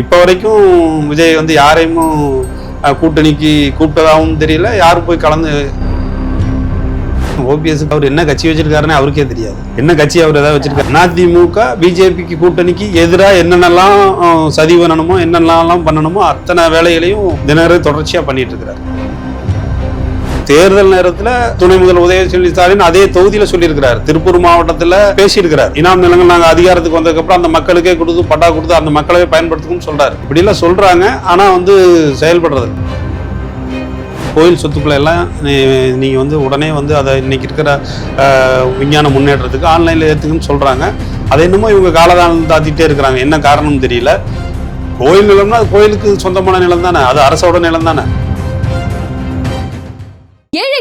இப்போ வரைக்கும் விஜய் வந்து யாரையும் கூட்டணிக்கு கூப்பிட்டதாகவும் தெரியல. யாரும் போய் கலந்து ஓபிஎஸ் அவர் என்ன கட்சி வச்சிருக்காருன்னு அவருக்கே தெரியாது. என்ன கட்சி அவர் ஏதாவது வச்சிருக்காரு? அதிமுக பிஜேபிக்கு கூட்டணிக்கு எதிராக என்னென்னலாம் சதி பண்ணணுமோ என்னென்னலாம் பண்ணணுமோ அத்தனை வேலைகளையும் தினகரன் தொடர்ச்சியாக பண்ணிட்டு இருக்கிறாரு. தேர்தல் நேரத்தில் துணை முதல் உதயநிதி ஸ்டாலின் அதே தொகுதியில சொல்லியிருக்கிறார். திருப்பூர் மாவட்டத்தில் பேசியிருக்கிறார். இனாம் நிலங்கள் நாங்கள் அதிகாரத்துக்கு வந்ததுக்கப்புறம் அந்த மக்களுக்கே கொடுத்து பட்டா கொடுத்து அந்த மக்களவே பயன்படுத்தணும்னு சொல்றாரு. இப்படி எல்லாம் சொல்றாங்க. ஆனால் வந்து செயல்படுறது கோயில் சொத்துக்களை எல்லாம் நீ- வந்து உடனே வந்து அதை இன்னைக்கு இருக்கிற விஞ்ஞான முன்னேற்றத்துக்கு ஆன்லைனில் ஏற்றுக்குன்னு சொல்கிறாங்க அதை என்னமோ இவங்க காலதானம் தாத்திட்டே இருக்கிறாங்க. என்ன காரணம் தெரியல. கோயில் நிலம்னா அது கோயிலுக்கு சொந்தமான நிலம் தானே அது அரசோட நிலம் தானே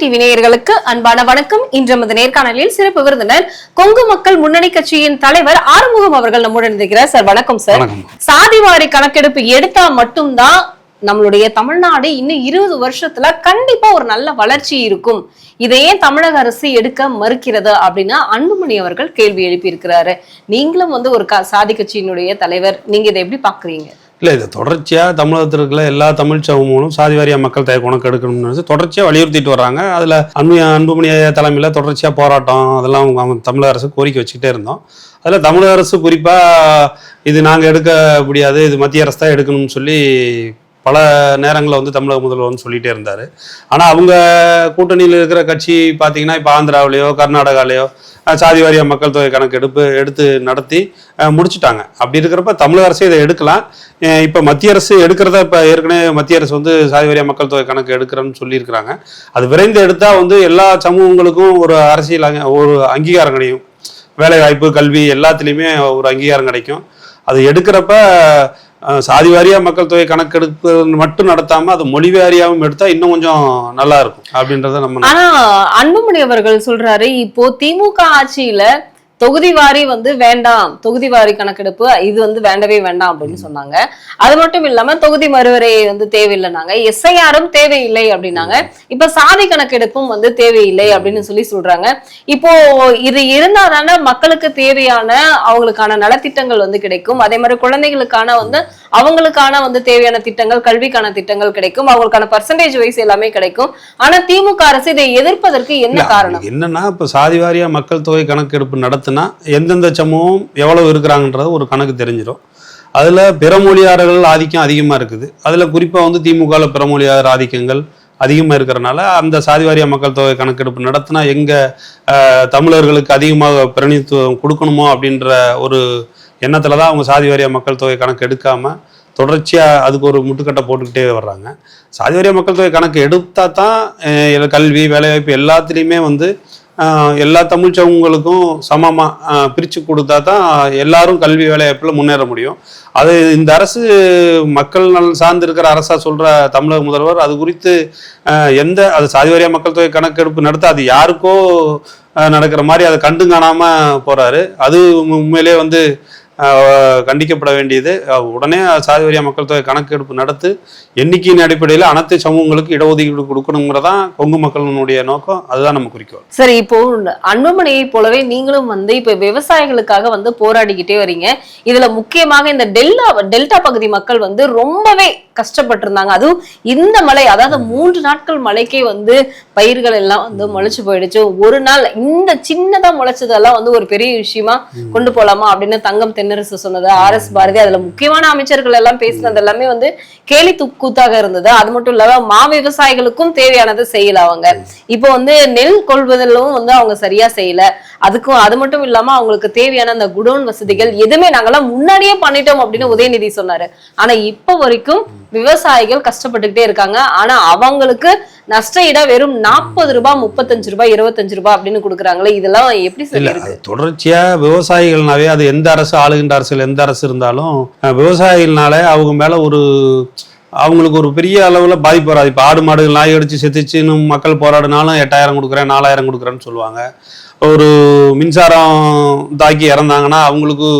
டிவி நேயர்களுக்கு அன்பான வணக்கம். இன்று நமது நேர்காணலில் சிறப்பு விருந்தினர் கொங்கு மக்கள் முன்னணி கட்சியின் தலைவர் ஆறுமுகம் அவர்கள் நம்முடன் இருக்கிறார். சார் வணக்கம் சார். சாதிவாரி கணக்கெடுப்பு எடுத்தா மட்டும்தான் நம்மளுடைய தமிழ்நாடு இன்னும் இருபது வருஷத்துல கண்டிப்பா ஒரு நல்ல வளர்ச்சி இருக்கும். இதை ஏன் தமிழக அரசு எடுக்க மறுக்கிறது அப்படின்னு அன்புமணி அவர்கள் கேள்வி எழுப்பியிருக்கிறாரு. நீங்களும் வந்து ஒரு சாதி கட்சியினுடைய தலைவர். நீங்க இதை எப்படி பாக்குறீங்க? இல்லை இது தொடர்ச்சியாக தமிழகத்தில் இருக்கிற எல்லா தமிழ் சமூகங்களும் சாதிவாரியாக மக்கள் தொகை கணக்கு எடுக்கணும்னு தொடர்ச்சியாக வலியுறுத்திட்டு வர்றாங்க. அதில் அன்பு அன்புமணி தலைமையில் தொடர்ச்சியாக போராட்டம் அதெல்லாம் அவங்க அவங்க தமிழக அரசு கோரிக்கை வச்சுக்கிட்டே இருந்தோம். அதில் தமிழக அரசு குறிப்பாக இது நாங்கள் எடுக்க முடியாது இது மத்திய அரசு தான் எடுக்கணும்னு சொல்லி பல நேரங்களில் வந்து தமிழக முதல்வர்னு சொல்லிகிட்டே இருந்தார். ஆனால் அவங்க கூட்டணியில் இருக்கிற கட்சி பார்த்தீங்கன்னா இப்போ ஆந்திராவிலேயோ கர்நாடகாலேயோ சாதி வாரியா மக்கள் தொகை கணக்கு எடுப்பு எடுத்து நடத்தி முடிச்சுட்டாங்க. அப்படி இருக்கிறப்ப தமிழக அரசு இதை எடுக்கலாம். இப்போ மத்திய அரசு எடுக்கிறத இப்போ ஏற்கனவே மத்திய அரசு வந்து சாதி வாரியா மக்கள் தொகை கணக்கு எடுக்கிறேன்னு சொல்லியிருக்கிறாங்க. அது விரைந்து எடுத்தால் வந்து எல்லா சமூகங்களுக்கும் ஒரு அரசியல் ஒரு அங்கீகாரம் கிடைக்கும். வேலைவாய்ப்பு கல்வி எல்லாத்துலேயுமே ஒரு அங்கீகாரம் கிடைக்கும். அது எடுக்கிறப்ப சாதி வாரியா மக்கள் தொகை கணக்கெடுப்பு மட்டும் நடத்தாம அது மொழி வாரியாவும் எடுத்தா இன்னும் கொஞ்சம் நல்லா இருக்கும் அப்படின்றத நம்ம ஆனா அன்புமணி அவர்கள் சொல்றாரு இப்போ திமுக ஆட்சியில தொகுதி வாரி வந்து வேண்டாம் தொகுதி வாரி கணக்கெடுப்பு இது வந்து வேண்டவே வேண்டாம் அப்படின்னு சொன்னாங்க. அது மட்டும் இல்லாம தொகுதி மறுவரை வந்து தேவையில்லைனாங்க. எஸ்ஐஆரும் தேவையில்லை அப்படின்னாங்க. இப்ப சாதி கணக்கெடுப்பும் வந்து தேவையில்லை அப்படின்னு சொல்லி சொல்றாங்க. இப்போ இது இருந்தா தானே மக்களுக்கு தேவையான அவங்களுக்கான நலத்திட்டங்கள் வந்து கிடைக்கும். அதே மாதிரி குழந்தைகளுக்கான வந்து அவங்களுக்கான வந்து தேவையான திட்டங்கள் கல்விக்கான திட்டங்கள் கிடைக்கும். அவங்களுக்கான பர்சன்டேஜ் வைஸ் எல்லாமே கிடைக்கும். ஆனா திமுக அரசு இதை எதிர்ப்பதற்கு என்ன காரணம்? என்னன்னா இப்போ சாதி வாரியா மக்கள் தொகை கணக்கெடுப்பு பார்த்தோன்னா எந்தெந்த சமூகம் எவ்வளவு இருக்கிறாங்கன்றது ஒரு கணக்கு தெரிஞ்சிடும் அதில் பிறமொழியாளர்கள் ஆதிக்கம் அதிகமா இருக்குது. அதில் குறிப்பாக வந்து திமுகவில் பிறமொழியாளர் ஆதிக்கங்கள் அதிகமாக இருக்கிறனால அந்த சாதிவாரிய மக்கள் தொகை கணக்கெடுப்பு நடத்தினா எங்க தமிழர்களுக்கு அதிகமாக பிரதிநிதித்துவம் கொடுக்கணுமோ அப்படின்ற ஒரு எண்ணத்தில் தான் அவங்க சாதிவாரிய மக்கள் தொகை கணக்கு எடுக்காமல் தொடர்ச்சியாக அதுக்கு ஒரு முட்டுக்கட்டை போட்டுக்கிட்டே வர்றாங்க. சாதிவாரிய மக்கள் தொகை கணக்கு எடுத்தால் தான் கல்வி வேலைவாய்ப்பு எல்லாத்துலேயுமே வந்து எல்லா தமிழ் சமூகங்களுக்கும் சமமாக பிரித்து கொடுத்தா தான் எல்லாரும் கல்வி வேலைவாய்ப்பில் முன்னேற முடியும். அது இந்த அரசு மக்கள் நலன் சார்ந்து இருக்கிற அரசாக சொல்கிற தமிழக முதல்வர் அது குறித்து எந்த அது சாதிவாரியா மக்கள் தொகை கணக்கெடுப்பு நடத்த அது யாருக்கோ நடக்கிற மாதிரி அதை கண்டு காணாமல் போகிறாரு அது உண்மையிலே வந்து கண்டிக்கப்பட வேண்டியது. உடனே உடனே சாதிவாரியா மக்கள் தொகை கணக்கெடுப்பு நடத்து எண்ணிக்கையின் அடிப்படையில் அனைத்து சமூகங்களுக்கு இடஒதுக்கீடு கொடுக்கணுங்கிறதான் கொங்கு மக்களினுடைய நோக்கம். அதுதான் நம்ம குறிக்கோள். சரி இப்போ அன்புமணியை போலவே நீங்களும் வந்து இப்ப விவசாயிகளுக்காக வந்து போராடிக்கிட்டே வரீங்க. இதுல முக்கியமாக இந்த டெல்டா டெல்டா பகுதி மக்கள் வந்து ரொம்பவே கஷ்டப்பட்டிருந்தாங்க. அதுவும் இந்த மழை அதாவது மூன்று நாட்கள் மழைக்கே வந்து பயிர்கள் எல்லாம் வந்து முளைச்சு போயிடுச்சு. ஒரு நாள் இந்த சின்னதா முளைச்சதெல்லாம் வந்து ஒரு பெரிய விஷயமா கொண்டு போலாமா அப்படின்னு தங்கம் தென் தென்னரசு சொன்னது ஆர் எஸ் பாரதி அதுல முக்கியமான அமைச்சர்கள் எல்லாம் பேசினது எல்லாமே வந்து கேலி கூத்தாக இருந்தது. அது மட்டும் இல்லாம மா விவசாயிகளுக்கும் தேவையானது செய்யல அவங்க. இப்போ வந்து நெல் கொள்வதிலும் வந்து அவங்க சரியா செய்யல. அதுக்கும் அது மட்டும் இல்லாம அவங்களுக்கு தேவையான அந்த குடோன் வசதிகள் எதுவுமே நாங்கெல்லாம் முன்னாடியே பண்ணிட்டோம் அப்படின்னு உதயநிதி சொன்னாரு. ஆனா இப்ப வரைக்கும் விவசாயிகள் கஷ்டப்பட்டுக்கிட்டே இருக்காங்க. ஆனா அவங்களுக்கு நஷ்ட ஈடா வெறும் நாற்பது ரூபாய் முப்பத்தஞ்சு ரூபாய் இருபத்தஞ்சு ரூபாய் அப்படின்னு கொடுக்குறாங்களே இதெல்லாம் எப்படி சொல்லி தொடர்ச்சியா விவசாயிகள்னாவே அது எந்த அரசு ஆளுகின்ற அரசியல் எந்த அரசு இருந்தாலும் விவசாயிகள்னால அவங்க மேல ஒரு அவங்களுக்கு ஒரு பெரிய அளவில் பாதிப்பு வராது. இப்போ ஆடு மாடுகள் நாய் அடித்து செத்துச்சுன்னு மக்கள் போராடினாலும் எட்டாயிரம் கொடுக்குறேன் நாலாயிரம் கொடுக்குறேன்னு சொல்லுவாங்க. ஒரு மின்சாரம் தாக்கி இறந்தாங்கன்னா அவங்களுக்கு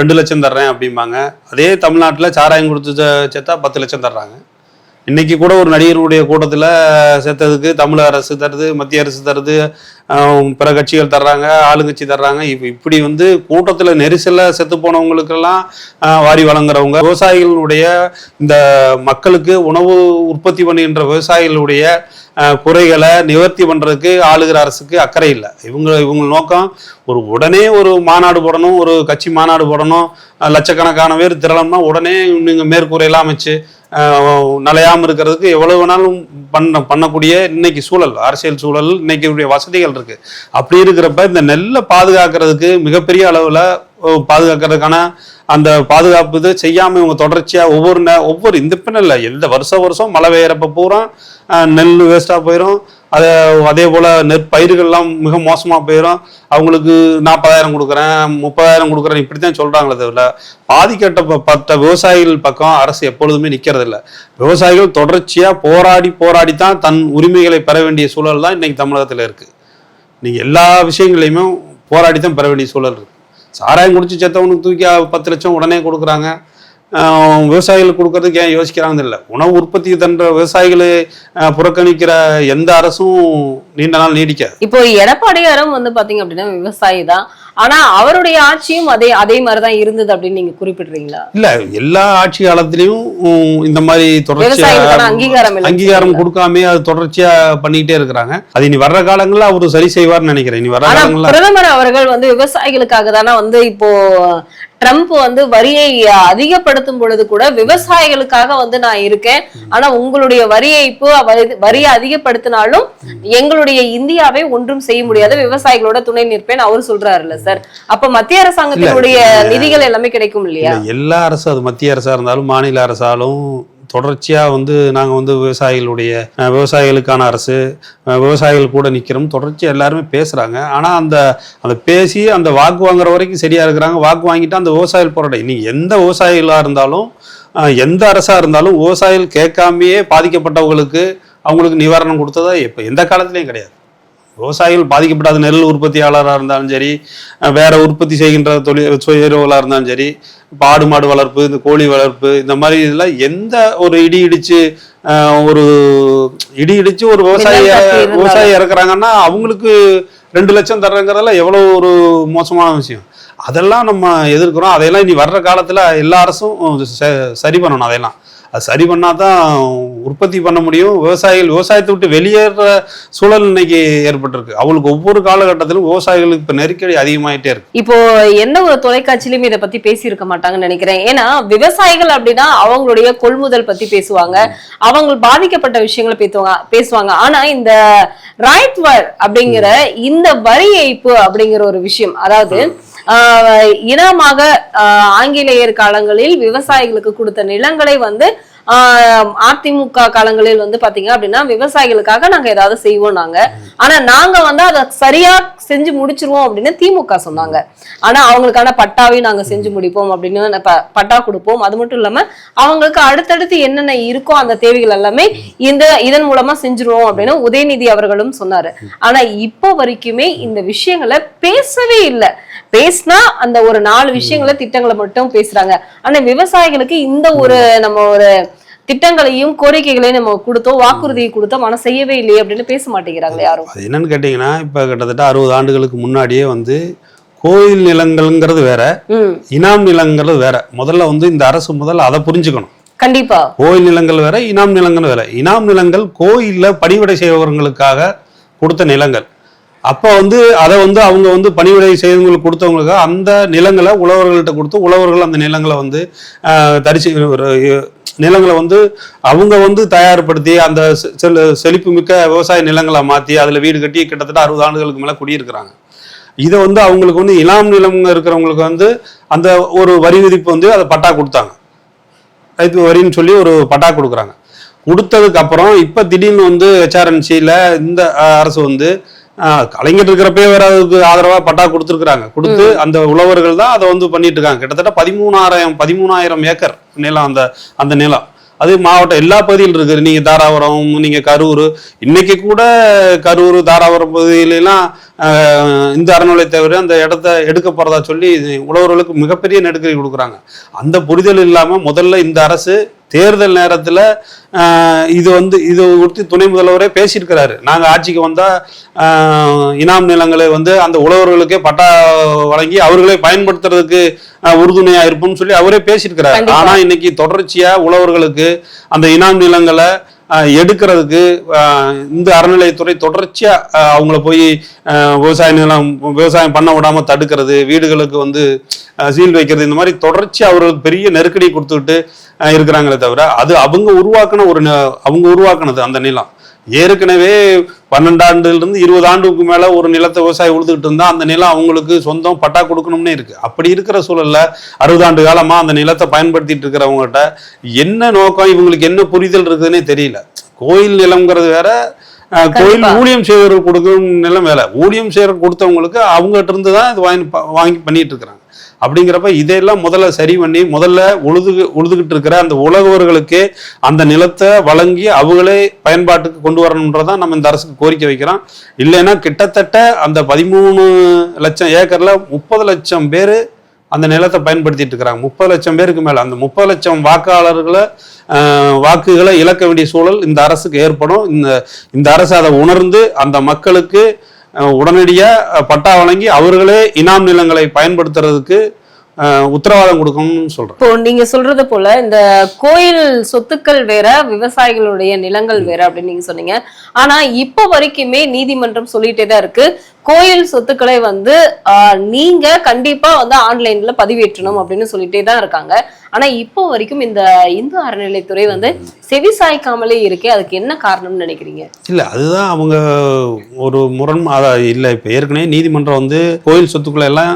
ரெண்டு லட்சம் தர்றேன் அப்படிம்பாங்க. அதே தமிழ்நாட்டில் சாராயம் கொடுத்து செத்தா பத்து லட்சம் தர்றாங்க. இன்னைக்கு கூட ஒரு நடிகருடைய கூட்டத்தில் சேர்த்ததுக்கு தமிழக அரசு தருது மத்திய அரசு தருது பிற கட்சிகள் தர்றாங்க ஆளுங்கட்சி தர்றாங்க. இப்போ இப்படி வந்து கூட்டத்தில் நெரிசலில் செத்து போனவங்களுக்கெல்லாம் வாரி வழங்குறவங்க விவசாயிகளுடைய இந்த மக்களுக்கு உணவு உற்பத்தி பண்ணுகின்ற விவசாயிகளுடைய குறைகளை நிவர்த்தி பண்ணுறதுக்கு ஆளுகிற அரசுக்கு அக்கறை இல்லை. இவங்க இவங்க நோக்கம் ஒரு உடனே ஒரு மாநாடு போடணும் ஒரு கட்சி மாநாடு போடணும். லட்சக்கணக்கான பேர் திரளம்னா உடனே நீங்கள் மேற்கூரையெல்லாம் அமைச்சு நிலையாமல் இருக்கிறதுக்கு எவ்வளவு வேணாலும் பண்ண பண்ணக்கூடிய இன்னைக்கு சூழல் அரசியல் சூழல் இன்னைக்கு வசதிகள் இருக்கு. அப்படி இருக்கிறப்ப இந்த நெல்லை பாதுகாக்கிறதுக்கு மிகப்பெரிய அளவில் பாதுகாக்கிறதுக்கான அந்த பாதுகாப்பு இது செய்யாம இவங்க தொடர்ச்சியா ஒவ்வொரு நே- ஒவ்வொரு இந்த பின்ன இல்லை எந்த வருஷம் வருஷம் மழை பெய்யறப்ப பூரா நெல் வேஸ்டா போயிடும் அதே அதே போல நெற்பயிர்கள்லாம் மிக மோசமா போயிடும் அவங்களுக்கு நாற்பதாயிரம் கொடுக்குறேன் முப்பதாயிரம் கொடுக்குறேன் இப்படி தான் சொல்றாங்களே தவிர பாதிக்கப்பட்ட பட்ட விவசாயிகள் பக்கம் அரசு எப்பொழுதுமே நிக்கிறது விவசாயிகள் தொடர்ச்சியா போராடி போராடி தான் தன் உரிமைகளை பெற வேண்டிய சூழல் தான் இன்னைக்கு தமிழகத்துல இருக்கு. நீங்க எல்லா விஷயங்களையுமே போராடி தான் பெற வேண்டிய சூழல் இருக்கு. சாராயம் குடிச்சு செத்தவனுக்கு தூக்கி பத்து லட்சம் உடனே கொடுக்குறாங்க. விவசாயிகளுக்கு கொடுக்கறதுக்கு ஏன் யோசிக்கிறாங்க இல்லை உணவு உற்பத்தி தன்ற விவசாயிகளை புறக்கணிக்கிற எந்த அரசும் நீண்ட நாள் நீடிக்காது. இப்போ எடப்பாடியாரும் வந்து பாத்தீங்க அப்படின்னா விவசாயி தான். ஆனா அவருடைய ஆட்சியும் அதே அதே மாதிரிதான் இருந்தது அப்படின்னு நீங்க குறிப்பிடுறீங்களா? இல்ல எல்லா ஆட்சி காலத்திலயும் இந்த மாதிரி தொடர்ச்சியா அங்கீகாரம் அங்கீகாரம்? கொடுக்காம அது தொடர்ச்சியா பண்ணிக்கிட்டே இருக்கிறாங்க. அது இனி வர்ற காலங்கள்ல அவரு சரி செய்வார்னு நினைக்கிறேன். இனி வர்ற காலங்கள்ல பிரதமர் அவர்கள் வந்து விவசாயிகளுக்காக தானே வந்து இப்போ ட்ரம்ப் வந்து வரியை அதிகப்படுத்தும் பொழுது கூட விவசாயிகளுக்காக வந்து நான் இருக்கேன். ஆனா உங்களுடைய வரி ஏய்ப்பு வரி- வரியை அதிகப்படுத்தினாலும் எங்களுடைய இந்தியாவை ஒன்றும் செய்ய முடியாது. விவசாயிகளோட துணை நிற்பேன். அவர் சொல்றாருல்ல சார். அப்ப மத்திய அரசாங்கத்தினுடைய நிதிகள் எல்லாமே கிடைக்கும் இல்லையா? இல்ல, எல்லா அரசும் அது மத்திய அரசா இருந்தாலும் மாநில அரசாலும் தொடர்ச்சியாக வந்து நாங்கள் வந்து விவசாயிகளுடைய விவசாயிகளுக்கான அரசு விவசாயிகள் கூட நிற்கிறோம் தொடர்ச்சியாக எல்லாருமே பேசுகிறாங்க ஆனால் அந்த அந்த பேசி அந்த வாக்கு வாங்குற வரைக்கும் சரியாக இருக்கிறாங்க. வாக்கு வாங்கிட்டு அந்த விவசாயிகள் போராட்டம். நீங்க எந்த விவசாயிகளாக இருந்தாலும் எந்த அரசாக இருந்தாலும் விவசாயிகள் கேட்காமயே பாதிக்கப்பட்டவங்களுக்கு அவங்களுக்கு நிவாரணம் கொடுத்ததா இப்போ எந்த காலத்துலேயும் கிடையாது. விவசாயிகள் பாதிக்கப்படாத நெல் உற்பத்தியாளராக இருந்தாலும் சரி வேற உற்பத்தி செய்கின்ற தொழில் சுயர்களாக இருந்தாலும் சரி ஆடு மாடு வளர்ப்பு இந்த கோழி வளர்ப்பு இந்த மாதிரி இதெல்லாம் எந்த ஒரு இடி இடிச்சு ஒரு இடி இடிச்சு ஒரு விவசாயி. விவசாயி இறக்குறாங்கன்னா அவங்களுக்கு ரெண்டு லட்சம் தர்றங்கிறதெல்லாம் எவ்வளோ ஒரு மோசமான விஷயம். அதெல்லாம் நம்ம எதிர்க்கிறோம். அதையெல்லாம் இனி வர்ற காலத்தில் எல்லா அரசும் சரி பண்ணணும் அதையெல்லாம் அது சரி பண்ணாதான் உற்பத்தி பண்ண முடியும். விவசாயிகள் விவசாயத்தை விட்டு வெளியேற சூழல் இன்னைக்கு ஏற்பட்டிருக்கு. அவங்களுக்கு ஒவ்வொரு காலகட்டத்திலும் விவசாயிகளுக்கு இப்போ நெருக்கடி அதிகமாயிட்டே இருக்கு. இப்போ எந்த ஒரு தொலைக்காட்சியிலும் இதை பத்தி பேசியிருக்க மாட்டாங்கன்னு நினைக்கிறேன். ஏன்னா விவசாயிகள் அப்படின்னா அவங்களுடைய கொள்முதல் பத்தி பேசுவாங்க. அவங்க பாதிக்கப்பட்ட விஷயங்களை பேசுவாங்க பேசுவாங்க. ஆனா இந்த ரைட் வர் அப்படிங்கிற இந்த வரி ஏய்ப்பு அப்படிங்கிற ஒரு விஷயம் அதாவது இனமாக ஆஹ், ஆங்கிலேயர் காலங்களில் விவசாயிகளுக்கு கொடுத்த நிலங்களை வந்து ஆஹ், அதிமுக காலங்களில் வந்து பாத்தீங்க அப்படின்னா விவசாயிகளுக்காக நாங்க ஏதாவது செய்வோம் நாங்க. ஆனா நாங்க வந்து அதை சரியா செஞ்சு முடிச்சிருவோம் அப்படின்னு திமுக சொன்னாங்க. ஆனா அவங்களுக்கான பட்டாவையும் நாங்க செஞ்சு முடிப்போம் அப்படின்னு ப- பட்டா கொடுப்போம். அது மட்டும் இல்லாம அவங்களுக்கு அடுத்தடுத்து என்னென்ன இருக்கோ அந்த தேவைகள் எல்லாமே இந்த இதன் மூலமா செஞ்சுருவோம் அப்படின்னு உதயநிதி அவர்களும் சொன்னாரு. ஆனா இப்போ வரைக்குமே இந்த விஷயங்களை பேசவே இல்லை. பேசினா அந்த ஒரு நாலு விஷயங்களை திட்டங்களை மட்டும் பேசுறாங்க. ஆனா விவசாயிகளுக்கு இந்த ஒரு நம்ம ஒரு திட்டங்களையும் கோரிக்கைகளையும் நம்ம கொடுத்தோம் வாக்குறுதியை கொடுத்தோம் ஆனா செய்யவே இல்லையே அப்படின்னு பேச மாட்டேங்கிறாங்க யாரும். அது என்னன்னு கேட்டிங்கன்னா இப்போ கிட்டத்தட்ட அறுபது ஆண்டுகளுக்கு முன்னாடியே வந்து கோயில் நிலங்கள்ங்கிறது வேற இனாம் நிலங்கிறது வேற. முதல்ல வந்து இந்த அரசு முதல்ல அதை புரிஞ்சுக்கணும். கண்டிப்பா. கோயில் நிலங்கள் வேற இனாம் நிலங்கள் வேற. இனாம் நிலங்கள் கோயில்ல பணிவிடை செய்பவர்களுக்காக கொடுத்த நிலங்கள். அப்போ வந்து அதை வந்து அவங்க வந்து பணிவிடை செய்தவங்களுக்கு கொடுத்தவங்களுக்கு அந்த நிலங்களை உழவர்கள்ட்ட கொடுத்து உழவர்கள் அந்த நிலங்களை வந்து தரிசி ஒரு, நிலங்களை வந்து அவங்க வந்து தயார்படுத்தி அந்த செ- செல்- செழிப்பு மிக்க விவசாய நிலங்களை மாற்றி அதில் வீடு கட்டி கிட்டத்தட்ட அறுபது ஆண்டுகளுக்கு மேலே குடியிருக்கிறாங்க. இதை வந்து அவங்களுக்கு வந்து இளாம் நிலம் இருக்கிறவங்களுக்கு வந்து அந்த ஒரு வரி விதிப்பு வந்து அதை பட்டா கொடுத்தாங்க. ரைத்து வரின்னு சொல்லி ஒரு பட்டா கொடுக்குறாங்க. கொடுத்ததுக்கு அப்புறம் இப்போ திடீர்னு வந்து ஹெச்ஆர்என்சியில் இந்த அரசு வந்து கலைஞர் இருக்கிறப்பே வேற அதுக்கு ஆதரவாக பட்டா கொடுத்துருக்குறாங்க. கொடுத்து அந்த உழவர்கள் தான் அதை வந்து பண்ணிட்டு இருக்காங்க. கிட்டத்தட்ட பதிமூணாயிரம் பதிமூணாயிரம் ஏக்கர் நிலம் அந்த அந்த நிலம். அது மாவட்டம் எல்லா பகுதியில் இருக்குது. நீங்க தாராபுரம் நீங்க கரூர். இன்னைக்கு கூட கரூர் தாராபுரம் பகுதியிலலாம் இந்த அறநிலை தவிர அந்த இடத்த எடுக்க போறதா சொல்லி உழவர்களுக்கு மிகப்பெரிய நெருக்கடி கொடுக்குறாங்க. அந்த புரிதல் இல்லாம முதல்ல இந்த அரசு தேர்தல் நேரத்துல இது வந்து இது குறித்து துணை முதல்வரே பேசியிருக்கிறாரு. நாங்க ஆட்சிக்கு வந்தா ஆஹ், இனாம் நிலங்களை வந்து அந்த உழவர்களுக்கே பட்டா வழங்கி அவர்களே பயன்படுத்துறதுக்கு ஆஹ், உறுதுணையா இருப்போம்னு சொல்லி அவரே பேசியிருக்கிறாரு. கண்டிப்பா. ஆனா இன்னைக்கு தொடர்ச்சியா உழவர்களுக்கு அந்த இனாம் நிலங்களை எடுக்கிறதுக்கு இந்த அறநிலையத்துறை தொடர்ச்சியாக அவங்கள போய் விவசாய நிலம் விவசாயம் பண்ண விடாமல் தடுக்கிறது வீடுகளுக்கு வந்து சீல் வைக்கிறது இந்த மாதிரி தொடர்ச்சியாக அவர்களுக்கு பெரிய நெருக்கடி கொடுத்துட்டு இருக்கிறாங்களே தவிர அது அவங்க உருவாக்கின ஒரு ந- அவங்க உருவாக்குனது அந்த நிலம். ஏற்கனவே பன்னெண்டாண்டுல இருந்து இருபது ஆண்டுக்கு மேல ஒரு நிலத்தை விவசாயி உழுதுகிட்டு இருந்தா அந்த நிலம் அவங்களுக்கு சொந்தம் பட்டா கொடுக்கணும்னே இருக்கு. அப்படி இருக்கிற சூழல்ல அறுபது ஆண்டு காலமா அந்த நிலத்தை பயன்படுத்திட்டு இருக்கிறவங்ககிட்ட என்ன நோக்கம் இவங்களுக்கு என்ன புரிதல் இருக்குதுன்னே தெரியல. கோயில் நிலம்ங்கிறது வேற கோயில். ஊழியம் செய்வர்கள் கொடுக்கும் நிலம் வேலை ஊழியம் செய்யற கொடுத்தவங்களுக்கு அவங்ககிட்ட இருந்து தான் இது வாங்கி வாங்கி பண்ணிட்டு இருக்கிறாங்க. அப்படிங்கிறப்ப இதையெல்லாம் முதல்ல சரி பண்ணி முதல்ல உழுது உழுதுகிட்டு இருக்கிற அந்த உழவர்களுக்கு அந்த நிலத்தை வழங்கி அவங்களே பயன்பாட்டுக்கு கொண்டு வரணுன்றதான் நம்ம இந்த அரசுக்கு கோரிக்கை வைக்கிறோம். இல்லைன்னா கிட்டத்தட்ட அந்த பதிமூணு லட்சம் ஏக்கரில் முப்பது லட்சம் பேர் அந்த நிலத்தை பயன்படுத்திட்டு இருக்கிறாங்க. முப்பது லட்சம் பேருக்கு மேலே. அந்த முப்பது லட்சம் வாக்காளர்களை வாக்குகளை இழக்க வேண்டிய சூழல் இந்த அரசுக்கு ஏற்படும். இந்த இந்த அரசு அதை உணர்ந்து அந்த மக்களுக்கு உடனடியாக பட்டா வழங்கி அவர்களே இனாம் நிலங்களை பயன்படுத்துறதுக்கு உத்தரவாதம் கொடுக்கணும்னு சொல்றேன். இப்போ நீங்க சொல்றது போல இந்த கோயில் சொத்துக்கள் வேற விவசாயிகளுடைய நிலங்கள் வேற அப்படின்னு நீங்க சொன்னீங்க. ஆனா இப்ப வரைக்குமே நீதிமன்றம் சொல்லிட்டே தான் இருக்கு. கோயில் சொத்துக்களை வந்து நீங்க கண்டிப்பா வந்து ஆன்லைன்ல பதிவேற்றணும் அப்படின்னு சொல்லிட்டே தான் இருக்காங்க. ஆனா இப்போ வரைக்கும் இந்த இந்து அறநிலைத்துறை வந்து செவி சாய்க்காமலே இருக்கே அதுக்கு என்ன காரணம்னு நினைக்கிறீங்க? இல்ல அதுதான் அவங்க ஒரு முரண் அத இல்ல இப்ப ஏற்கனவே நீதிமன்றம் வந்து கோயில் சொத்துக்களை எல்லாம்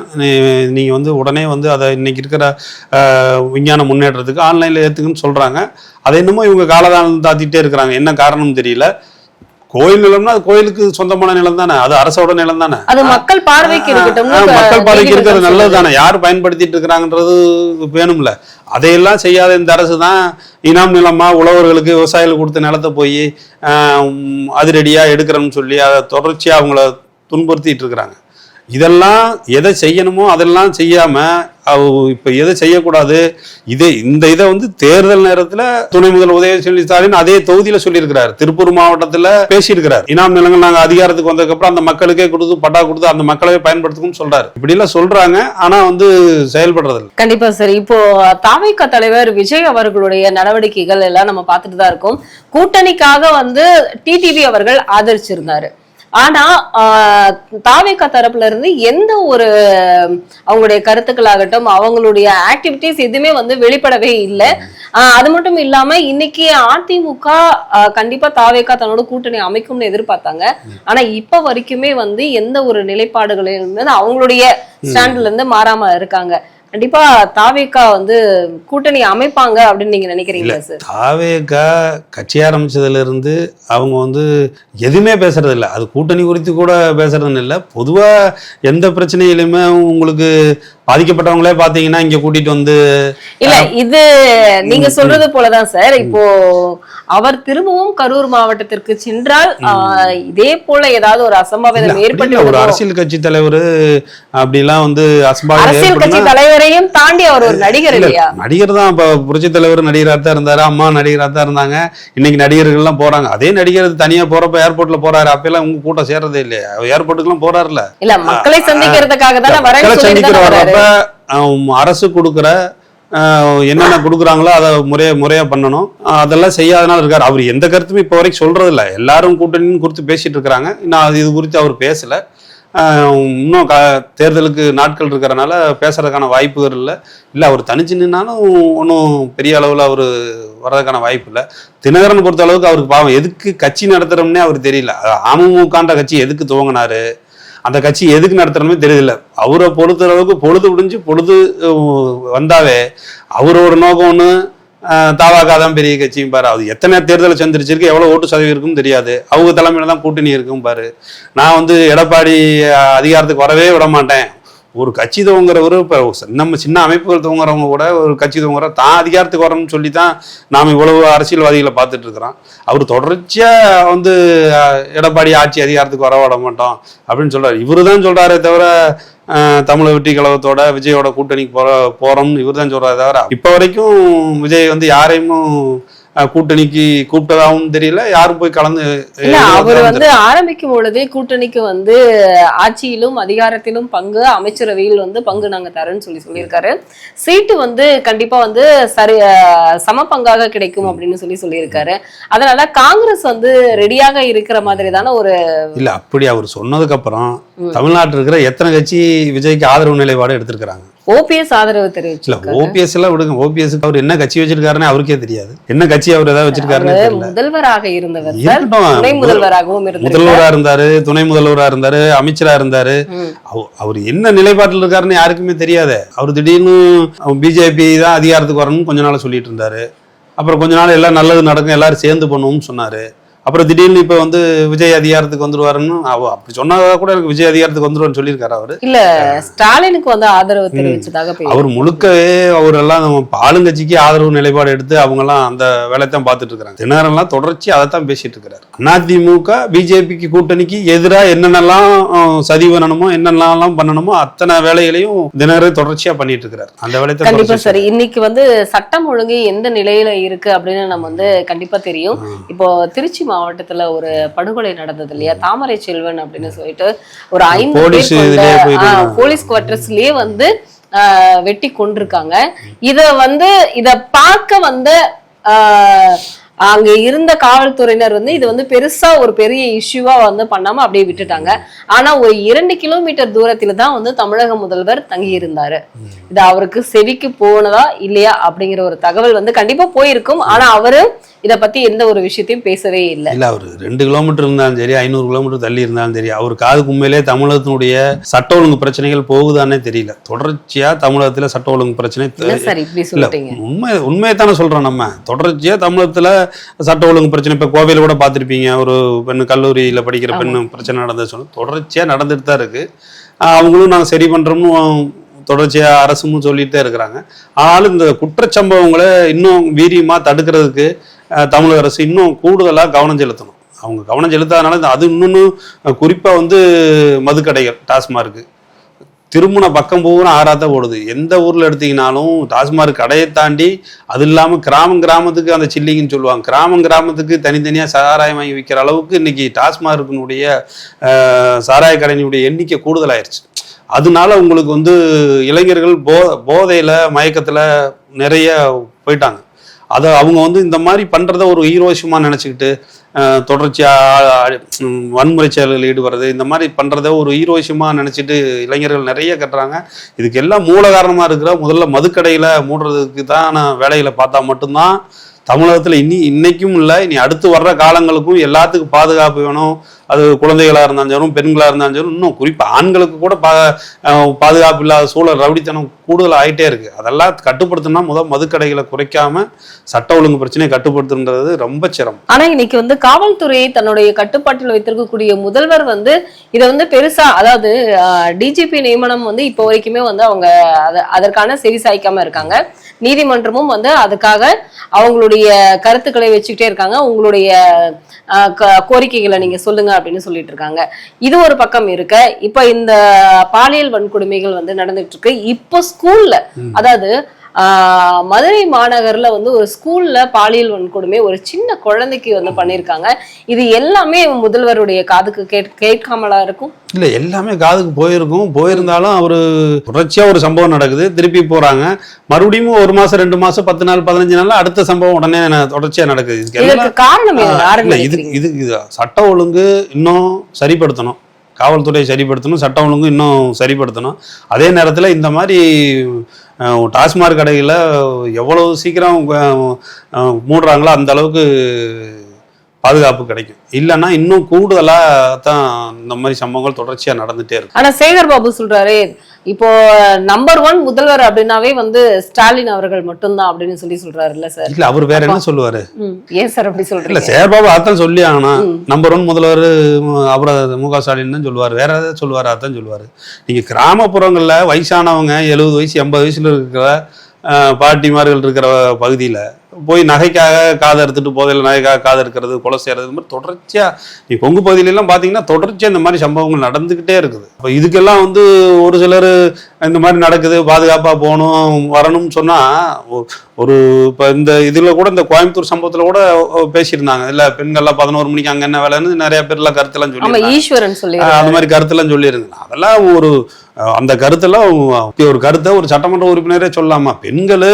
நீங்க வந்து உடனே வந்து அதை இன்னைக்கு இருக்கிற விஞ்ஞான முன்னேற்றத்துக்கு ஆன்லைன்ல ஏத்துக்குன்னு சொல்றாங்க. அதை இன்னமும் இவங்க காலதானம் தாத்திட்டே இருக்கிறாங்க. என்ன காரணம் தெரியல. கோயில் நிலம்னா அது கோயிலுக்கு சொந்தமான நிலம் தானே? அது அரசோட நிலம் தானே? அது மக்கள் பார்வைக்கு இருக்கட்டும்னு ஆ, மக்கள் பார்வைக்கு இருக்கிறது நல்லது. தானே? யார் பயன்படுத்திட்டு இருக்கிறாங்கன்றது வேணும்ல. அதையெல்லாம் செய்யாத இந்த அரசு தான் இனாம் நிலமா உழவர்களுக்கு விவசாயிகளுக்கு கொடுத்த நிலத்தை போய் அதிரடியா எடுக்கிறோம்னு சொல்லி அதை தொடர்ச்சியா அவங்கள துன்புறுத்திட்டு இருக்கிறாங்க. இதெல்லாம் எதை செய்யணுமோ அதெல்லாம் செய்யாம இப்போ எதை செய்யக்கூடாது? இதை இந்த இதை வந்து தேர்தல் நேரத்தில் துணை முதல் உதயநிதி ஸ்டாலின் அதே தொகுதியில் சொல்லியிருக்கிறார். திருப்பூர் மாவட்டத்தில் பேசியிருக்கிறார். இனாம் நிலங்கள் நாங்கள் அதிகாரத்துக்கு வந்ததுக்கப்புறம் அந்த மக்களுக்கே கொடுத்து பட்டா கொடுத்து அந்த மக்களவே பயன்படுத்துக்கும்னு சொல்றாரு. இப்படி எல்லாம் சொல்றாங்க ஆனா வந்து செயல்படுறது கண்டிப்பா சார். இப்போ தாவைக்கா தலைவர் விஜய் அவர்களுடைய நடவடிக்கைகள் எல்லாம் நம்ம பார்த்துட்டு தான் இருக்கோம். கூட்டணிக்காக வந்து டிடிவி அவர்கள் ஆதரிச்சிருந்தாரு. ஆனா தாவேக்கா தரப்புல இருந்து எந்த ஒரு அவங்களுடைய கருத்துக்களாகட்டும் அவங்களுடைய ஆக்டிவிட்டிஸ் எதுவுமே வந்து வெளிப்படவே இல்லை. அது மட்டும் இல்லாம இன்னைக்கு அதிமுக கண்டிப்பா தாவேக்கா தன்னோட கூட்டணி அமைக்கும்னு எதிர்பார்த்தாங்க. ஆனா இப்ப வரைக்குமே வந்து எந்த ஒரு நிலைப்பாடுகளிலிருந்து அவங்களுடைய ஸ்டாண்ட்ல இருந்து மாறாம இருக்காங்க. கண்டிப்பா தாவேக்கா வந்து கூட்டணி அமைப்பாங்க அப்படின்னு நீங்க நினைக்கிறீங்களா சார் தாவேகா கட்சி ஆரம்பிச்சதுல இருந்து அவங்க வந்து எதுவுமே பேசுறது இல்ல. அது கூட்டணி குறித்து கூட பேசுறதுன்னு இல்ல. பொதுவா எந்த பிரச்சனையிலுமே உங்களுக்கு பாதிக்கப்பட்டவங்களே பாத்தீங்கன்னா இங்க கூட்டிட்டு வந்து இல்ல இது நீங்க சொல்றது போலதான் சார். இப்போ அவர் திரும்பவும் கரூர் மாவட்டத்திற்கு சென்றால் இதே போல ஏதாவது ஒரு அசம்பாவிதம் ஏற்பட்டு ஒரு? அரசியல் கட்சி தலைவர் அப்படிலாம் வந்து அசம்பாவிதம் அரசியல் கட்சி தலைவரையும் தாண்டி அவர் ஒரு நடிகர் இல்ல, இல்லையா? நடிகர் தான் இப்ப புரட்சி தலைவர் நடிகரா தான் இருந்தாரு அம்மா நடிகரா தான் இருந்தாங்க. இன்னைக்கு நடிகர்கள் எல்லாம் போறாங்க. அதே நடிகர் தனியா போறப்ப ஏர்போர்ட்ல போறாரு. அப்பெல்லாம் உங்க கூட்டம் சேர்றதே இல்லையா. ஏர்போர்ட்டுக்கு எல்லாம் போறாருல. இல்ல மக்களை சந்திக்கிறதுக்காக தானே மக்களை வரேன்னு அரசு கொடுக்குற ஆஹ், என்னென்ன கொடுக்குறாங்களோ அதை முறையாக முறையா பண்ணணும். அதெல்லாம் செய்யாதனால இருக்கார். அவர் எந்த கருத்துமே இப்போ வரைக்கும் சொல்றது எல்லாரும் கூட்டணின்னு குறித்து பேசிட்டு இருக்கிறாங்க. நான் அது இது குறித்து அவர் பேசல. இன்னும் க தேர்தலுக்கு நாட்கள் இருக்கிறனால பேசுறதுக்கான வாய்ப்புகள் இல்லை. இல்லை அவர் தனிச்சு நின்னாலும் ஒன்றும் பெரிய அளவில் அவர் வர்றதுக்கான வாய்ப்பு இல்லை. தினகரன் பொறுத்த அளவுக்கு அவருக்கு பாவம். எதுக்கு கட்சி நடத்துறோம்னே அவர் தெரியல. அமமுகன்ற கட்சி எதுக்கு துவங்கினாரு? அந்த கட்சி எதுக்கு நடத்துறோமே தெரியல அவரை பொறுத்த அளவுக்கு பொழுது முடிஞ்சு பொழுது வந்தாவே அவரோட நோக்கம் ஒன்று தாவாக்கா தான் பெரிய கட்சியும் பாரு. அது எத்தனை தேர்தலை சந்திரிச்சிருக்கு எவ்வளோ ஓட்டு சதவீதம் இருக்குன்னு தெரியாது. அவங்க தலைமையில தான் கூட்டணி இருக்கும் பாரு நான் வந்து எடப்பாடி அதிகாரத்துக்கு வரவே விட மாட்டேன். ஒரு கட்சி துவங்குறவர் இப்போ நம்ம சின்ன அமைப்புகள் துவங்குறவங்க கூட ஒரு கட்சி துவங்குற தான் அதிகாரத்துக்கு வரணும்னு சொல்லி தான் நாம் இவ்வளவு அரசியல்வாதிகளை பார்த்துட்டு இருக்கிறோம். அவர் தொடர்ச்சியாக வந்து எடப்பாடி ஆட்சி அதிகாரத்துக்கு வர விட மாட்டோம் அப்படின்னு சொல்கிறார் இவர் தான் சொல்கிறாரே தவிர அஹ், வெற்றி கழகத்தோட விஜயோட கூட்டணிக்கு போகிற போகிறோம்னு இவர் தான் சொல்கிறாரே தவிர இப்போ வரைக்கும் விஜய் வந்து யாரையும் கூட்டணிக்கு கூப்பிட்டதாகவும் தெரியல. யாரும் போய் கலந்து அவர் வந்து ஆரம்பிக்கும் பொழுதே கூட்டணிக்கு வந்து ஆட்சியிலும் அதிகாரத்திலும் பங்கு அமைச்சரவையில் வந்து பங்கு நாங்க தரேன்னு சொல்லி சொல்லியிருக்காரு. சீட்டு வந்து கண்டிப்பா வந்து சரி சம பங்காக கிடைக்கும் அப்படின்னு சொல்லி சொல்லியிருக்காரு. அதனால காங்கிரஸ் வந்து ரெடியாக இருக்கிற மாதிரி தானே ஒரு இல்ல அப்படி அவர் சொன்னதுக்கு அப்புறம் தமிழ்நாட்டில் இருக்கிற எத்தனை கட்சி விஜய்க்கு ஆதரவு நிலைப்பாடு எடுத்திருக்கிறாங்க? ஓபிஎஸ் ஆதரவு இல்ல தெரிவிச்சிருக்காரு ஓபிஎஸ் எல்லாம் விடுங்க. ஓபிஎஸ் அவர் என்ன கட்சி வச்சிருக்காருன்னு அவருக்கே தெரியாது. என்ன கட்சி அவர் ஏதாவது வச்சிருக்காருன்னு முதல்வராக இருந்தவர். துணை முதல்வராகவும் முதல்வரா இருந்தாரு துணை முதல்வரா இருந்தாரு அமைச்சரா இருந்தாரு. அவர் என்ன நிலைப்பாட்டில் இருக்காருன்னு யாருக்குமே தெரியாது. அவர் திடீர்னு பிஜேபி தான் அதிகாரத்துக்கு வரணும்னு கொஞ்ச நாள் சொல்லிட்டு இருந்தாரு. அப்புறம் கொஞ்ச நாள் எல்லாம் நல்லது நடக்கும் எல்லாரும் சேர்ந்து பண்ணுவோம்னு சொன்னாரு. அப்புறம் திடீர்னு இப்ப வந்து விஜய் அதிகாரத்துக்கு வந்துருவாருன்னு அப்படி சொன்னதா கூட எனக்கு விஜய் அதிகாரத்துக்கு வந்துருவான்னு சொல்லியிருக்காரு அவரு. இல்ல ஸ்டாலினுக்கு வந்து ஆதரவு தெரிவிச்சதாக அவர் முழுக்கவே அவர் எல்லாம் ஆளுங்கட்சிக்கு ஆதரவு நிலைப்பாடு எடுத்து அவங்க எல்லாம் அந்த வேலையை தான் பார்த்துட்டு இருக்கிறாங்க தினகரன் எல்லாம் தொடர்ச்சி அதை தான் பேசிட்டு இருக்கிறாரு அதிமுக பிஜேபிக்கு கூட்டணிக்கு எதிராக என்னென்னலாம் சதி பண்ணணுமோ என்னென்னலாம் பண்ணணுமோ அத்தனை வேலைகளையும் தினகரன் தொடர்ச்சியா பண்ணிட்டு இருக்கிறாரு அந்த வேலையை கண்டிப்பா சரி. இன்னைக்கு வந்து சட்டம் ஒழுங்கு எந்த நிலையில இருக்கு அப்படின்னு நம்ம வந்து கண்டிப்பா தெரியும். இப்போ திருச்சி மாவட்டத்துல ஒரு படுகொலை நடந்தது இல்லையா? தாமரை செல்வன் அப்படின்னு சொல்லிட்டு ஒரு ஐந்து போலீஸ் குவார்டர்ஸ்லயே வந்து வெட்டி கொண்டிருக்காங்க. இத வந்து இத பார்க்க வந்த அங்க இருந்த காவல்துறையினர் வந்து இது வந்து பெருசா ஒரு பெரிய இஷ்யூவா வந்து பண்ணாம அப்படியே விட்டுட்டாங்க. ஆனா ஒரு இரண்டு கிலோமீட்டர் தூரத்துல தான் வந்து தமிழக முதல்வர் தங்கி இருந்தாரு இது அவருக்கு செவிக்கு போனதா இல்லையா அப்படிங்கிற ஒரு தகவல் வந்து கண்டிப்பா போயிருக்கும். ஆனா அவரு இத பத்தி எந்த ஒரு விஷயத்தையும் பேசவே இல்லை. இல்ல அவர் ரெண்டு கிலோமீட்டர் இருந்தாலும் சரி ஐநூறு கிலோமீட்டர் தள்ளி இருந்தாலும் சரி அவர் காதுக்கு உண்மையிலே தமிழகத்தினுடைய சட்ட ஒழுங்கு பிரச்சனைகள் போகுதானே தெரியல. தொடர்ச்சியா தமிழகத்துல சட்ட ஒழுங்கு பிரச்சனை உண்மை உண்மையை தானே சொல்றோம் நம்ம. தொடர்ச்சியா தமிழகத்துல சட்ட ஒழுங்கு பிரச்சனை இப்ப கோவையில கூட பார்த்திருப்பீங்க ஒரு பெண்ணு கல்லூரியில படிக்கிற பெண்ணு பிரச்சனை நடந்தது சொல்லி தொடர்ச்சியா நடந்துட்டு தான் இருக்கு. அவங்களும் நாங்க சரி பண்றோம்னு தொடர்ச்சியா அரசும் சொல்லிட்டே இருக்கிறாங்க. ஆனாலும் இந்த குற்றச்சம்பவங்களை இன்னும் வீரியமா தடுக்கிறதுக்கு தமிழக அரசு இன்னும் கூடுதலாக கவனம் செலுத்தணும். அவங்க கவனம் செலுத்தாதனால அது இன்னொன்று குறிப்பாக வந்து மதுக்கடைகள் டாஸ்மார்க்கு. திருமண பக்கம் பூரா ஆறாத்தான் ஓடுது. எந்த ஊரில் எடுத்தீங்கனாலும் டாஸ்மார்க் கடையை தாண்டி அது இல்லாமல் கிராமம் கிராமத்துக்கு அந்த சில்லிங்கன்னு சொல்லுவாங்க. கிராமம் கிராமத்துக்கு தனித்தனியாக சாராயம் வாங்கி விற்கிற அளவுக்கு இன்னைக்கு டாஸ்மார்க்கினுடைய சாராய கடையினுடைய எண்ணிக்கை கூடுதலாயிருச்சு. அதனால உங்களுக்கு வந்து இளைஞர்கள் போ போதையில் மயக்கத்தில் நிறைய போயிட்டாங்க. அதை அவங்க வந்து இந்த மாதிரி பண்ணுறத ஒரு ஹீரோஷமாக நினச்சிக்கிட்டு தொடர்ச்சியாக வன்முறை செயல்களில் ஈடுபடுறது இந்த மாதிரி பண்ணுறத ஒரு ஹீரோஷமாக நினச்சிட்டு இளைஞர்கள் நிறைய கட்டுறாங்க. இதுக்கு எல்லாம் மூல காரணமாக இருக்கிற முதல்ல மதுக்கடையில் மூடுறதுக்கு தான் வேலைகளை பார்த்தா மட்டும்தான் தமிழகத்தில் இனி இன்னைக்கும் இல்லை. இனி அடுத்து வர்ற காலங்களுக்கும் எல்லாத்துக்கும் பாதுகாப்பு வேணும். அது குழந்தைகளாக இருந்தாலும் சரி இருந்தாலும் சரி இன்னும் குறிப்பாக ஆண்களுக்கு கூட பா பாதுகாப்பு இல்லாத சூழல் ரவுடித்தனம் கூடுதல் ஆகிட்டே இருக்குது அதெல்லாம் கட்டுப்படுத்தணும்னா முதல் மதுக்கடைகளை குறைக்காம சட்ட ஒழுங்கு பிரச்சனையை கட்டுப்படுத்துன்றது ரொம்ப சிரமம். ஆனால் இன்னைக்கு வந்து காவல்துறையை தன்னுடைய கட்டுப்பாட்டில் வைத்திருக்கக்கூடிய முதல்வர் வந்து இதை வந்து பெருசாக அதாவது டிஜிபி நியமனம் வந்து இப்போ வரைக்குமே வந்து அவங்க அதற்கான செவி சாய்க்காம இருக்காங்க. நீதிமன்றமும் வந்து அதுக்காக அவங்களுடைய கருத்துக்களை வச்சுக்கிட்டே இருக்காங்க. உங்களுடைய க- கோரிக்கைகளை நீங்க சொல்லுங்க அப்படின்னு சொல்லிட்டு இருக்காங்க இது ஒரு பக்கம் இருக்க. இப்ப இந்த பாலியல் வன்கொடுமைகள் வந்து நடந்துட்டு இருக்கு. இப்போ ஸ்கூல்ல அதாவது மதுரை மாநகர்ல வந்து ஒரு ஸ்கூல்ல பாலியல் வன்கொடுமை ஒரு சின்ன குழந்தைக்கு வந்து பண்ணியிருக்காங்க இது எல்லாமே முதல்வருடைய காதுக்கு கேட் கேட்காமலா இருக்கும்? இல்ல எல்லாமே காதுக்கு போயிருக்கும். போயிருந்தாலும் அவரு தொடர்ச்சியா ஒரு சம்பவம் நடக்குது. திருப்பி போறாங்க. மறுபடியும் ஒரு மாசம் ரெண்டு மாசம் பத்து நாள் பதினஞ்சு நாள்ல அடுத்த சம்பவம் உடனே ந- தொடர்ச்சியா நடக்குது. காரணம் இது? இது இது சட்ட ஒழுங்கு இன்னும் சரிப்படுத்தணும். காவல்துறை சரிப்படுத்தணும். சட்ட ஒழுங்கு இன்னும் சரிப்படுத்தணும். அதே நேரத்தில் இந்த மாதிரி டாஸ்மாக் கடையில் எவ்வளவு சீக்கிரம் மூடுறாங்களோ அந்த அளவுக்கு பாதுகாப்பு கிடைக்கும். இல்லைன்னா இன்னும் கூடுதலாக தான் இந்த மாதிரி சம்பவங்கள் தொடர்ச்சியாக நடந்துகிட்டே இருக்கும் ஆனா சேகர் பாபு சொல்றாரு இப்போ நம்பர் ஒன் முதல்வர் அப்படின்னாவே வந்து ஸ்டாலின் அவர்கள் மட்டும்தான் அப்படின்னு சொல்லி சொல்றாருல்ல சார். இல்லை அவர் வேற என்ன சொல்லுவார்? ஏன் சார் அப்படி இல்ல சொல்றீங்க சேர்பாபு அதான் சொல்லி ஆகணும். நம்பர் ஒன் முதல்வர் அப்புறம் மு க ஸ்டாலின் தான் சொல்லுவார். வேற ஏதாவது சொல்லுவார்? அதான் சொல்லுவார். நீங்க கிராமப்புறங்கள்ல வயசானவங்க எழுபது வயசு எண்பது வயசுல இருக்கிற பாட்டிமார்கள் இருக்கிற பகுதியில போய் நகைக்காக காது அறுத்துட்டு போதையில் நகைக்காக காது இருக்கிறது கொலை செய்யறது இது மாதிரி தொடர்ச்சியா நீ கொங்கு பகுதியிலலாம் பார்த்தீங்கன்னா தொடர்ச்சியா இந்த மாதிரி சம்பவங்கள் நடந்துக்கிட்டே இருக்குது. அப்போ இதுக்கெல்லாம் வந்து ஒரு சிலர் இந்த மாதிரி நடக்குது பாதுகாப்பாக போகணும் வரணும்னு சொன்னால் ஒரு இப்போ இந்த இதில் கூட இந்த கோயம்புத்தூர் சம்பவத்தில் கூட பேசியிருந்தாங்க. இல்லை பெண்கள்லாம் பதினோரு மணிக்கு அங்கே என்ன வேலைன்னு நிறைய பேர்லாம் கருத்தெல்லாம் சொல்லி ஈஸ்வரன் சொல்லி அந்த மாதிரி கருத்தெல்லாம் சொல்லியிருந்தாங்க. அதெல்லாம் ஒரு அந்த கருத்தில் ஒரு கருத்தை ஒரு சட்டமன்ற உறுப்பினரே சொல்லாமா பெண்கள்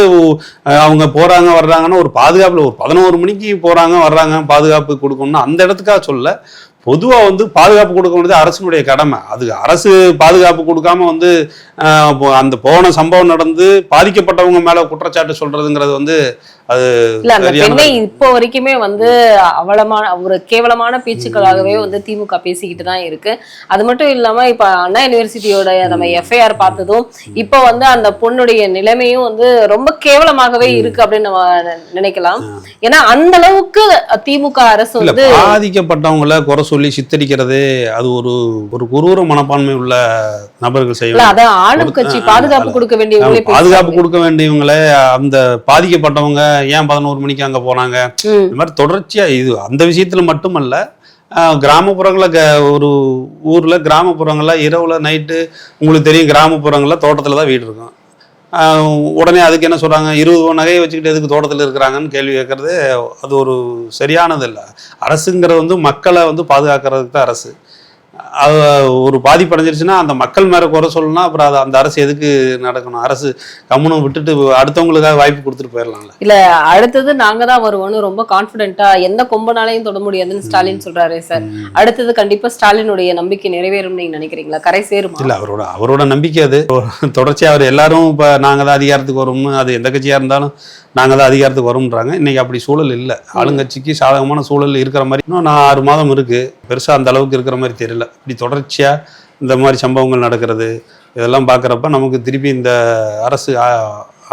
அவங்க போறாங்க வர்றாங்கன்னா ஒரு பாதுகாப்புல ஒரு பதினோரு மணிக்கு போறாங்க வர்றாங்க பாதுகாப்பு கொடுக்கணும்னா அந்த இடத்துக்காக சொல்ல பொதுவாக வந்து பாதுகாப்பு கொடுக்க வேண்டியது அரசினுடைய கடமை. அது அரசு பாதுகாப்பு கொடுக்காம வந்து அந்த போன சம்பவம் நடந்து பாதிக்கப்பட்டவங்க மேல குற்றச்சாட்டு சொல்றதுங்கிறது வந்து அது பெண்ணை இப்போ வரைக்குமே வந்து அவலமான ஒரு கேவலமான பேச்சுக்களாகவே வந்து திமுக பேசிக்கிட்டு தான் இருக்கு. அது மட்டும் இல்லாம இப்ப அண்ணா யூனிவர்சிட்டியோட நம்ம எஃப்ஐஆர் பார்த்ததும் இப்போ வந்து அந்த பொண்ணுடைய நிலைமையும் வந்து ரொம்ப கேவலமாகவே இருக்கு அப்படின்னு நம்ம நினைக்கலாம். ஏன்னா அந்த அளவுக்கு திமுக அரசு வந்து பாதிக்கப்பட்டவங்கள குறை சொல்லி சித்தரிக்கிறதே அது ஒரு ஒரு குரூர மனப்பான்மை உள்ள நபர்கள் செய்யலாம் அதான் ஆளும் கட்சி பாதுகாப்பு கொடுக்க வேண்டியவங்களே பாதுகாப்பு கொடுக்க வேண்டியவங்களே அந்த பாதிக்கப்பட்டவங்க ஏன் பதினோரு மணிக்கு அங்க போனாங்க. இந்த மாதிரி தொடர்ச்சியா இது அந்த விஷயத்துல மட்டுமல்ல கிராமப்புறங்கள்ல ஒரு ஊர்ல கிராமப்புறங்கள்ல இரவுல நைட்டு உங்களுக்கு தெரியும் கிராமப்புறங்கள்ல தோட்டத்துல தான் வீடு இருக்கும். உடனே அதுக்கு என்ன சொல்றாங்க? இருபது நகையை வச்சுக்கிட்டு எதுக்கு தோட்டத்தில் இருக்கிறாங்கன்னு கேள்வி கேட்கறது அது ஒரு சரியானது இல்லை. அரசுங்கிறது வந்து மக்களை வந்து பாதுகாக்கிறதுக்கு தான் அரசு. அது ஒரு பாதிப்பு அடைஞ்சிருச்சுன்னா அந்த மக்கள் மேல குறை சொல்லணும்னா அப்புறம் அது அந்த அரசு எதுக்கு நடக்கணும்? அரசு கம்முன்னு விட்டுட்டு அடுத்தவங்களுக்காக வாய்ப்பு கொடுத்துட்டு போயிடலாம்ல. இல்ல அடுத்தது நாங்க தான் வருவோம்னு ரொம்ப கான்பிடென்ட்டா எந்த கொம்பனாலையும் தொட முடியாதுன்னு ஸ்டாலின் சொல்றாரு சார். அடுத்தது கண்டிப்பா ஸ்டாலினுடைய நம்பிக்கை நிறைவேறும் நீங்க நினைக்கிறீங்களா? கரை சேருமா? இல்ல அவரோட அவரோட நம்பிக்கை அது. தொடர்ச்சியா அவர் எல்லாரும் இப்ப நாங்க தான் அதிகாரத்துக்கு வரோம்னு அது எந்த கட்சியா இருந்தாலும் நாங்கள் தான் அதிகாரத்துக்கு வரோம்ன்றாங்க. இன்றைக்கி அப்படி சூழல் இல்லை. ஆளுங்கட்சிக்கு சாதகமான சூழல் இருக்கிற மாதிரி இன்னும் நான் ஆறு மாதம் இருக்குது பெருசாக அந்த அளவுக்கு இருக்கிற மாதிரி தெரியல. இப்படி தொடர்ச்சியாக இந்த மாதிரி சம்பவங்கள் நடக்கிறது இதெல்லாம் பார்க்குறப்ப நமக்கு திருப்பி இந்த அரசு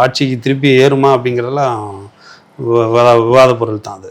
ஆட்சிக்கு திருப்பி ஏறுமா அப்படிங்கிறதெல்லாம் விவாத பொருள் தான் அது.